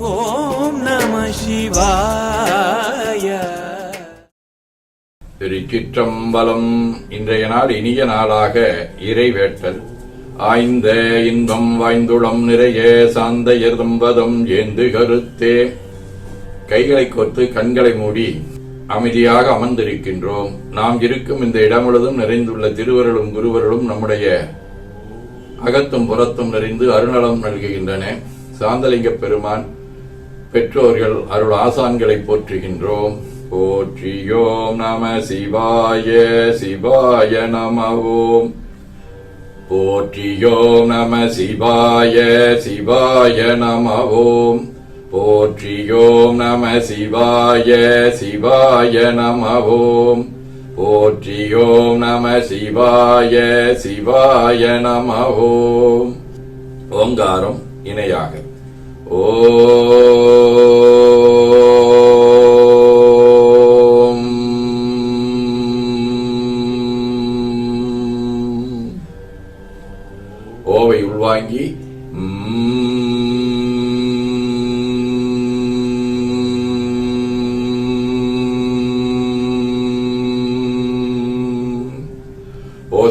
ஓம் நம சிவாய. திருச்சிற்றம்பலம் இன்றைய நாள் இனிய நாளாக இறைவேட்டல். ஆய்ந்த இன்பம் வாய்ந்துளம் நிறைய சாந்த எதம்பதம் ஏந்து கருத்தே. கைகளை கோர்த்து கண்களை மூடி அமைதியாக அமர்ந்திருக்கின்றோம். நாம் இருக்கும் இந்த இடம் முழுதும் நிறைந்துள்ள திருவருளும் குருவருளும் நம்முடைய அகத்தும் புறத்தும் நிறைந்து அருணலம் நல்குகின்றன. சாந்தலிங்க பெருமான் பெற்றோர்கள் அருள் ஆசான்களை போற்றுகின்றோம். போற்றியோம் நம சிவாய சிவாய நம ஓம் போற்றியோம் நம சிவாய சிவாய நமவோம் போற்றியோம் நம சிவாய சிவாய நமவோம் போற்றியோம் நம சிவாய சிவாய நமவோம் ஓங்காரம் இணையாக. ஓ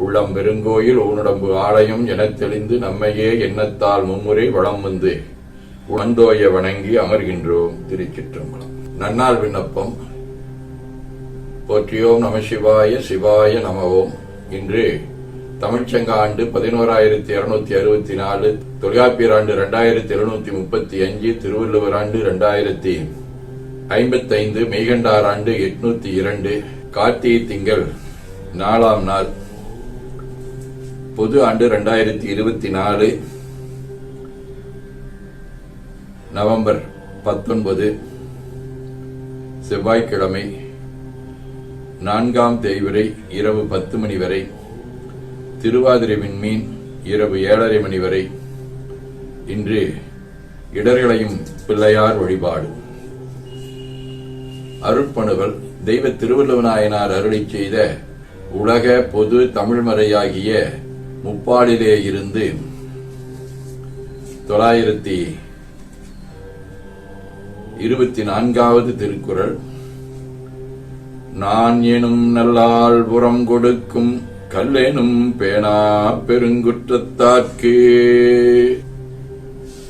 உள்ளம் பெருங்கோயில் ஊனடம்பு ஆலயம் எனத் தெளிந்து நம்மையே எண்ணத்தால் மும்முறை வளம் வந்து உணந்தோய வணங்கி அமர்கின்றோம் திருச்சிற்றம்பலம். நன்னால் விண்ணப்பம். போற்றியோம் நம சிவாய சிவாய நமவோம். இன்று தமிழ்ச்சங்க ஆண்டு பதினோராயிரத்தி இருநூத்தி அறுபத்தி நாலு தொல்காப்பியர் ஆண்டு இரண்டாயிரத்தி எழுநூத்தி முப்பத்தி அஞ்சு திருவள்ளுவர் ஆண்டு இரண்டாயிரத்தி ஐம்பத்தைந்து மெய்கண்டார் ஆண்டு எட்நூத்தி இரண்டு கார்த்திகை திங்கள் நாலாம் நாள். பொது ஆண்டு ரெண்டாயிரத்தி இருபத்தி நாலு நவம்பர் பத்தொன்பது செவ்வாய்க்கிழமை நான்காம் தேய்வரை இரவு பத்து மணி வரை திருவாதிரை விண்மீன் இரவு ஏழரை மணி வரை இன்று இடர்களையும் பிள்ளையார் வழிபாடு. அருட்பணுகள் தெய்வ திருவள்ளுவநாயனார் அருளை செய்த உலக பொது தமிழ்மறையாகிய முப்பாடிலே இருந்து தொள்ளாயிரத்தி இருபத்தி நான்காவது திருக்குறள் நான் எனும் நல்லால் புறம் கொடுக்கும் கல்லெனும் பேனா பெருங்குற்றத்தார்க்கு.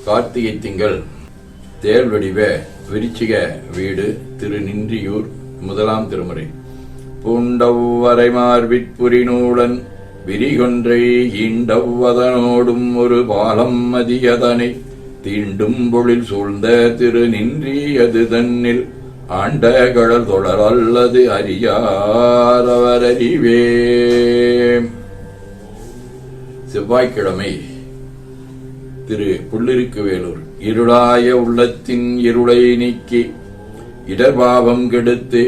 கார்த்திகை திங்கள் தேர் வடிவ விருச்சிக வீடு திரு நின்றியூர் முதலாம் திருமுறை. பூண்டவரை மார்பிற்புரி நூலன் விரிகொன்றை ஈண்டவ்வதனோடும் ஒரு பாலம் மதியதனை தீண்டும் பொழில் சூழ்ந்த திரு நின்றியது தன்னில் ஆண்ட கடல் தொடர் அல்லது அறியாரவரறிவே செவ்வாய்க்கிழமை திரு புள்ளிருக்கு வேலூர் இருளாய உள்ளத்தின் இருளை நீக்கி இடர்பாவம் கெடுத்து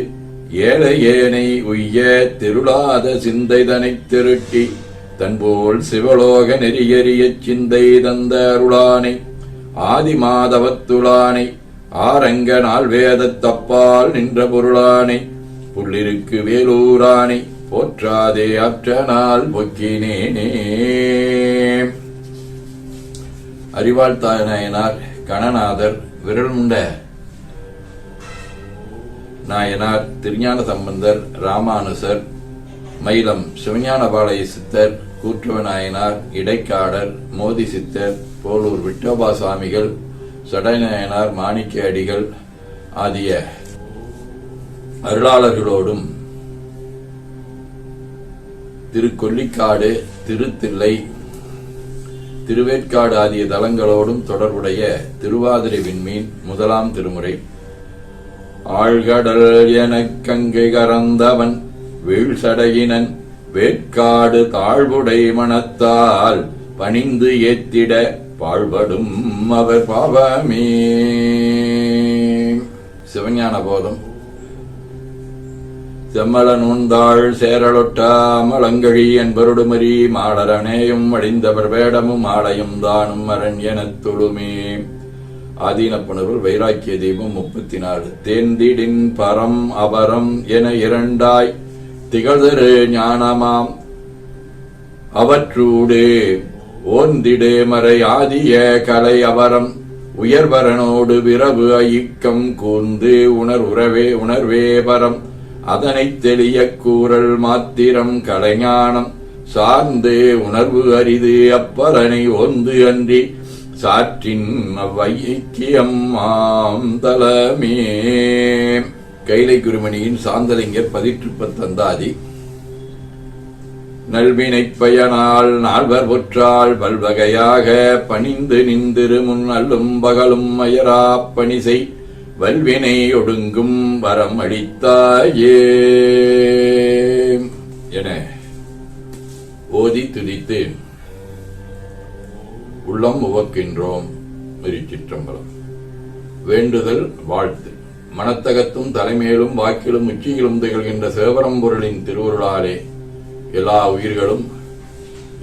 ஏழை ஏனை உய்ய திருளாத சிந்தைதனைத் திருட்டி தன்போல் சிவலோக நெறியறிய சிந்தை தந்த அருளானை ஆதிமாதவத்துளானை ஆரங்க நாள் வேதத் தப்பால் நின்ற பொருளானை புள்ளிருக்கு வேலூரானை போற்றாதே அற்றனால் பொக்கினேனே. அறிவாழ்த்தாய கணநாதர் விரல் முண்ட நாயனார் திருஞான சம்பந்தர் ராமானுசர் மயிலம் சிவஞானபாளைய சித்தர் கூற்றுவ நாயனார் இடைக்காடர் மோதி சித்தர் போலூர் விட்டோபா சுவாமிகள் சடைநாயனார் மாணிக்க அடிகள் ஆகிய அருளாளர்களோடும் திருக்கொல்லிக்காடு திருத்தில்லை திருவேற்காடு ஆகிய தலங்களோடும் தொடர்புடைய திருவாதிரை விண்மீன் முதலாம் திருமுறை. ஆழ்கடல் எனக் கங்கை கறந்தவன் வீழ்சடையினன் வேட்காடு தாழ்வுடை மனத்தால் பணிந்து ஏத்திட பாழ்படும் அவர் பாவமே. சிவஞான போதம். செம்மலன் உண்டாள் சேரலொட்டா மலங்கழி என்பருடுமரி மாடரனேயும் அடிந்தவர் வேடமும் ஆலயம் தானும் அரண் எனத் துளுமே ஆதீனப்புணர்வு வைராக்கிய தீபம் முப்பத்தி நாலு தேந்திடின் பரம் அபரம் என இரண்டாய் திகழ்தரு ஞானமாம். அவற்றூடே ஓந்திடே மறை ஆதிய கலை அபரம் உயர்வரனோடு விரவு ஐக்கம் கூர்ந்து உணர் உறவே உணர்வே பரம். அதனை தெளிய கூறல் மாத்திரம் கலைஞானம். சார்ந்தே உணர்வு அரிது அப்பரனை ஒந்து அன்றி சாற்றின் அவ்வைக்கியம் ஆம் தலமே. கைலை குருமணியின் சாந்தலிங்கர் பதிற்று தந்தாதி. நல்வினைப் பயனால் நால்வர் பொற்றால் பல்வகையாக பணிந்து நிந்திரு முன் அல்லும் பகலும் அயரா பணி செய் வல்வினை ஒடுங்கும் வரம் அளித்தாயே. என ஓதி துதித்து உள்ளம் உவக்கின்றோம் திருச்சிற்றம்பலம் வேண்டுதல் வாழ்த்து. மனத்தகத்தும் தலைமையிலும் வாக்கிலும் உச்சியிலும் திகழ்கின்ற சிவபரம்பொருளின் திருவுருளாலே எல்லா உயிர்களும்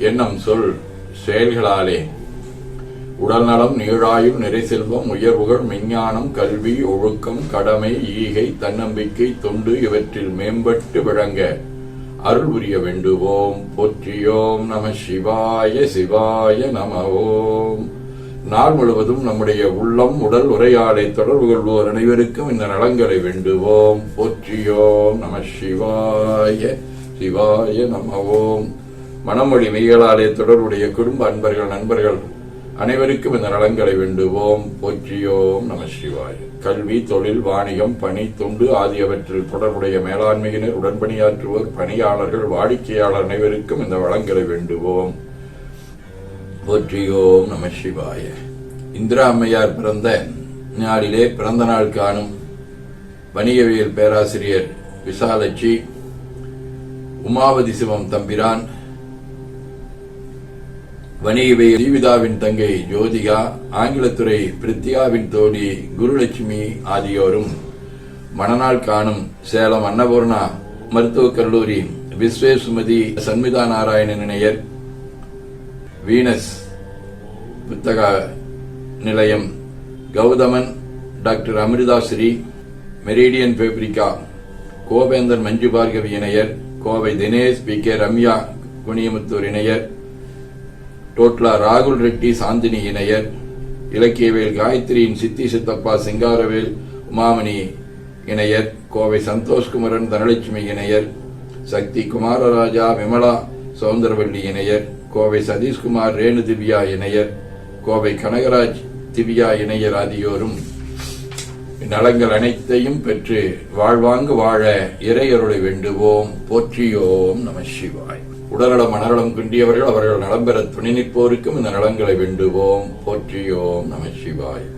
எண்ணம் சொல் செயல்களாலே. உடல்நலம் நீழாயும் நிறை செல்வம் உயர்வுகள் மெஞ்ஞானம் கல்வி ஒழுக்கம் கடமை ஈகை தன்னம்பிக்கை தொண்டு இவற்றில் மேம்பட்டு விளங்க அருள் புரிய வேண்டுவோம். போற்றியோம் நம சிவாய சிவாய நம ஓம் நாள் முழுவதும் நம்முடைய உள்ளம் உடல் உரையாடை தொடர்பு கொள்வோர் அனைவருக்கும் இந்த நலங்களை வேண்டுவோம். போற்றியோம் நம சிவாய சிவாய நம ஓம் மனமொழி மெய்களாலே தொடர்புடைய குடும்ப அன்பர்கள் நண்பர்கள் அனைவருக்கும் இந்த நலங்களை வேண்டுவோம். போற்றியோம் நம சிவாய. கல்வி தொழில் வாணிகம் பணி தொண்டு ஆகியவற்றில் தொடர்புடைய மேலாண்மையினர் உடன்பணியாற்றுவோர் பணியாளர்கள் வாடிக்கையாளர் அனைவருக்கும் இந்த வளங்களை வேண்டுவோம். போற்றியோம் நம சிவாய. இந்திரா அம்மையார் பிறந்த நாளிலே பிறந்த நாள் காணும் வணிகவியல் பேராசிரியர் விசாலட்சி உமாவதி சிவம் தம்பிரான் வணிகவை ஜீவிதாவின் தங்கை ஜோதிகா ஆங்கிலத்துறை பிரித்தியாவின் தோழி குருலட்சுமி ஆகியோரும் மணநாள் காணும் சேலம் அன்னபூர்ணா மருத்துவக் கல்லூரி விஸ்வேசுமதி சன்மிதா நாராயணன் இணையர் வீனஸ் புத்தக நிலையம் Gowthaman doctor Amirthasri Meridian Paprika Gobendhan Manju Bhargavi இணையர் Kovai Dinesh P K Ramya Kuniyamuthur இணையர் டோட்லா ராகுல் ரெட்டி சாந்தினி இணையர் இலக்கியவேல் காயத்ரியின் சித்தி சித்தப்பா சிங்காரவேல் உமாமணி இணையர் கோவை சந்தோஷ்குமரன் தனலட்சுமி இணையர் சக்தி குமாரராஜா விமலா சௌந்தரவள்ளி இணையர் கோவை சதீஷ்குமார் ரேணு திவ்யா இணையர் கோவை கனகராஜ் திவ்யா இணையர் ஆகியோரும் நலங்கள் அனைத்தையும் பெற்று வாழ்வாங்கு வாழ இறையருளை வேண்டுவோம். போற்றியோம் நம சிவாய். உடல்நலம் மனநலம் குன்றியவர்கள் அவர்கள் நலம் பெற துணை நிற்போருக்கும் இந்த நலங்களை வேண்டுவோம். போற்றியோம் நம சிவாய்.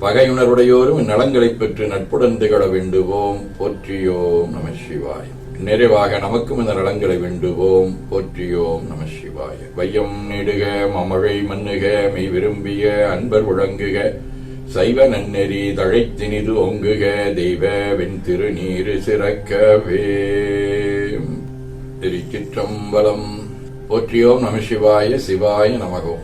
பகையுணர்வுடையோரும் இந்நலங்களை பெற்று நட்புடன் திகழ வேண்டுவோம். போற்றியோம் நம சிவாய். நிறைவாக நமக்கும் இந்த நலங்களை வேண்டுவோம். போற்றியோம் நம சிவாய். வையம் நெடுக மமழை மண்ணுக மெய் விரும்பிய அன்பர் உழங்குக சைவ நன்னெறி தழைத்தினிது ஒங்குக தெய்வ வெண் திருநீரு சிறக்கவே. திருச்சிற்றம்பலம். போற்றியோம் நம சிவாய சிவாய நமகோம்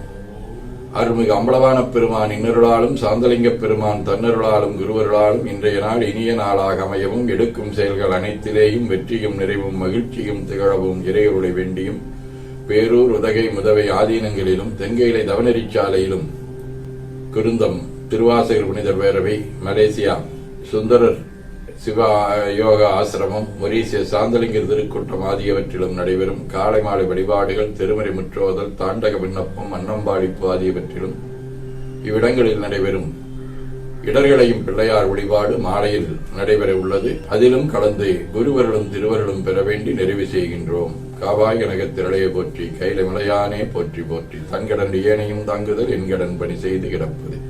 அருள்மிகு அம்பலவான பெருமான் இன்னருளாலும் சாந்தலிங்க பெருமான் தன்னருளாலும் குருவருளாலும் இன்றைய நாள் இனிய நாளாக அமையவும் எடுக்கும் செயல்கள் அனைத்திலேயும் வெற்றியும் நிறைவும் மகிழ்ச்சியும் திகழவும் இறையருளை வேண்டியும் பேரூர் உதகை முதவை ஆதீனங்களிலும் தெங்கையிலை தவநெறிச்சாலையிலும் குருந்தம் திருவாசகர் புனிதர் பேரவை மலேசியா சுந்தரர் சிவா யோகா ஆசிரமம் மொரீசிய சாந்தலிங்க திருக்கூட்டம் ஆகியவற்றிலும் நடைபெறும் காலை மாலை வழிபாடுகள் திருமறை முற்றோதல் தாண்டக விண்ணப்பம் அன்னம்பாடிப்பு ஆகியவற்றிலும் இவ்விடங்களில் நடைபெறும். இடர்களையும் பிள்ளையார் வழிபாடு மாலையில் நடைபெற உள்ளது. அதிலும் கலந்து குருவர்களும் திருவர்களும் பெற வேண்டி நிறைவு செய்கின்றோம். காவாய் கனகத் திரளைய போற்றி கைல மலையானே போற்றி போற்றி தங்கடன் ஏனையும் தாங்குதல் என்கடன் பணி செய்து கிடப்பது.